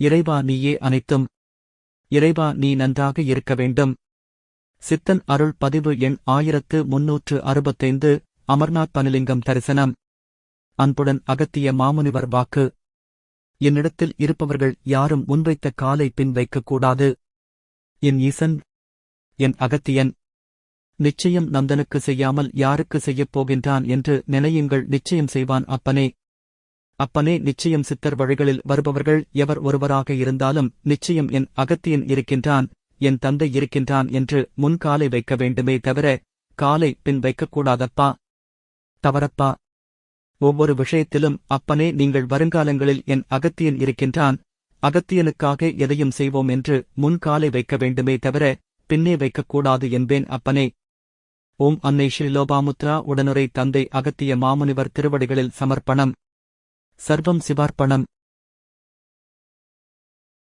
இறைவா நீயே அனைத்தும். இறைவா நீ நன்றாக இருக்க வேண்டும். சித்தன் அருள் பதிவு எண் ஆயிரத்து முன்னூற்று அறுபத்தைந்து அமர்நாத் பனிலிங்கம் தரிசனம். அன்புடன் அகத்திய மாமுனிவர் வாக்கு. என்னிடத்தில் இருப்பவர்கள் யாரும் முன்வைத்த காலை பின் வைக்கக்கூடாது. என் ஈசன் என் அகத்தியன் நிச்சயம் நந்தனுக்கு செய்யாமல் யாருக்கு செய்யப் போகின்றான் என்று நினையுங்கள் நிச்சயம் செய்வான் அப்பனே. அப்பனே நிச்சயம் சித்தர் வழிகளில் வருபவர்கள் எவர் ஒருவராக இருந்தாலும் நிச்சயம் என் அகத்தியன் இருக்கின்றான் என் தந்தை இருக்கின்றான் என்று முன்காலை வைக்க வேண்டுமே தவிர காலை பின் வைக்கக்கூடாதப்பா? தவறப்பா? ஒவ்வொரு விஷயத்திலும் அப்பனே நீங்கள் வருங்காலங்களில் என் அகத்தியன் இருக்கின்றான் அகத்தியனுக்காக எதையும் செய்வோம் என்று முன்காலை வைக்க வேண்டுமே தவிர பின்னே வைக்கக்கூடாது என்பேன் அப்பனே. ஓம் அன்னை ஸ்ரீலோபாமுத்ரா உடனுரை தந்தை அகத்திய மாமுனிவர் திருவடிகளில் சமர்ப்பணம். சர்வம் சிவார்ப்பணம்.